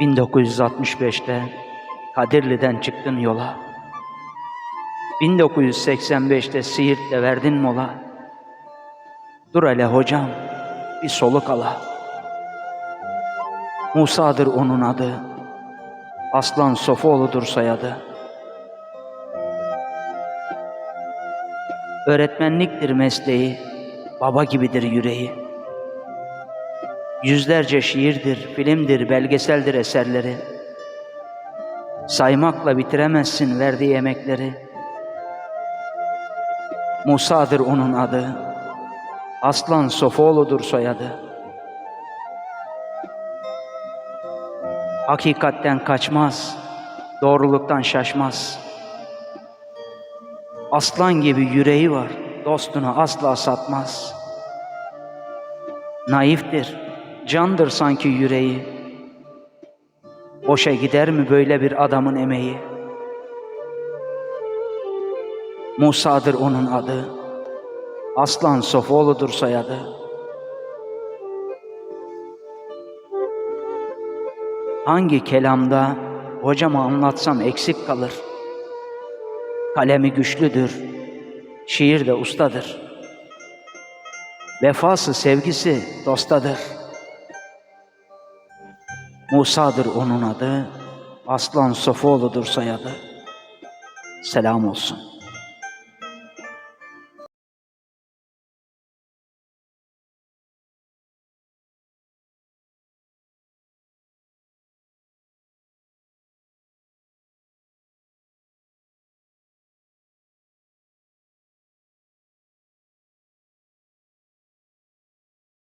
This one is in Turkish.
1965'te Kadirli'den çıktın yola. 1985'te Siirt'te verdin mola. Dur hele hocam, bir soluk ala. Musa'dır onun adı, Aslan Sofoğlu'dur soyadı. Öğretmenliktir mesleği, baba gibidir yüreği. Yüzlerce şiirdir, filmdir, belgeseldir eserleri. Saymakla bitiremezsin verdiği emekleri. Musa'dır onun adı, Aslan Sofoğlu'dur soyadı. Hakikatten kaçmaz, doğruluktan şaşmaz. Aslan gibi yüreği var, dostunu asla satmaz. Naiftir, candır sanki yüreği. Boşa gider mi böyle bir adamın emeği? Musa'dır onun adı, Aslan Sofoğlu'dur soyadı. Hangi kelamda hocama anlatsam eksik kalır. Kalemi güçlüdür, şiir de ustadır. Vefası, sevgisi dostadır. Musa'dır onun adı, Aslan Sofoğlu'dur soyadı. Selam olsun.